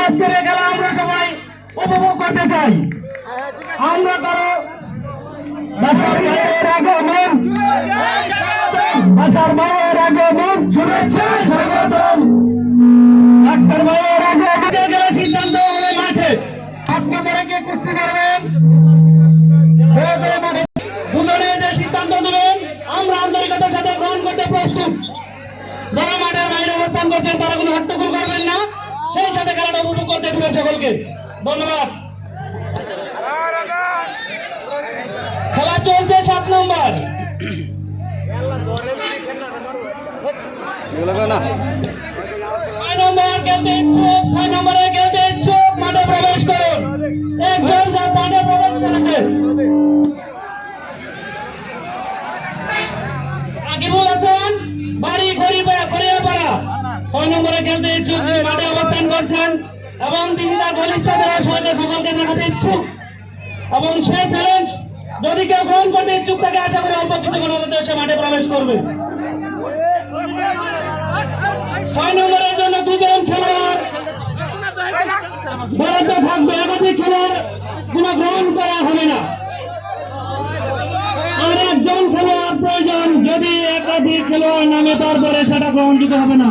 আজকের খেলা আমরা সবাই উপভোগ করতে চাই। আমরা কারও বাসার মায়ের আগমন, বাসার মায়ের আগমন, শুভেচ্ছা, স্বাগতম। ডাক্তার মায়ের আগমন গেলে সিদ্ধান্ত হবে মাঠে। আপনি পরে কে কুস্তি করবেন? করে মাঠে। দুজনে যে সিদ্ধান্ত নেবেন, আমরা আন্তরিকতার সাথে গ্রহণ করতে প্রস্তুত। যারা বাইরে অবস্থান করছেন, তারা কোনো হট্টগোল করবেন না। সেই সাথে খেলাটা উপভোগ করতে দিবেন সকলকে। ধন্যবাদ। খেলা চলছে সাত নম্বর। ছয় নম্বর ছয় নম্বরে খেলতে বাড়ি খড়িপাড়া খড়িয়াপাড়া ছয় নম্বরে খেলতে ইচ্ছুক মাঠে অবস্থান করছেন এবং তিনি তার ঘনিষ্ঠদের সঙ্গে সকলকে দেখাতে ইচ্ছুক। এবং সে চ্যালেঞ্জ যদি কেউ গ্রহণ করতে ইচ্ছুক থাকে আশা করি অল্প কিছুক্ষণের মধ্যে সে মাঠে প্রবেশ করবে। ছয় নম্বরের জন্য দুজন খেলোয়াড় বরাদ্দ থাকবে। একাধিক খেলোয়াড় কোনো গ্রহণ করা নামে তারপরে সেটা গ্রহণযোগ্য হবে না।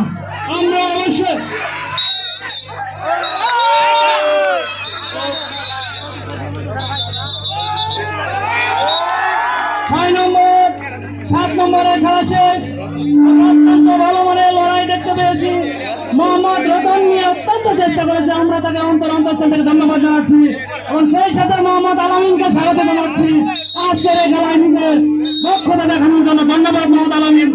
আমরা অবশ্যই দেখতে পেয়েছি। নিয়ে অত্যন্ত আমরা তাকে অন্তর অন্তর ধন্যবাদ জানাচ্ছি। এবং সেই দেখানোর জন্য ধন্যবাদ, মোহাম্মদ আলমিন।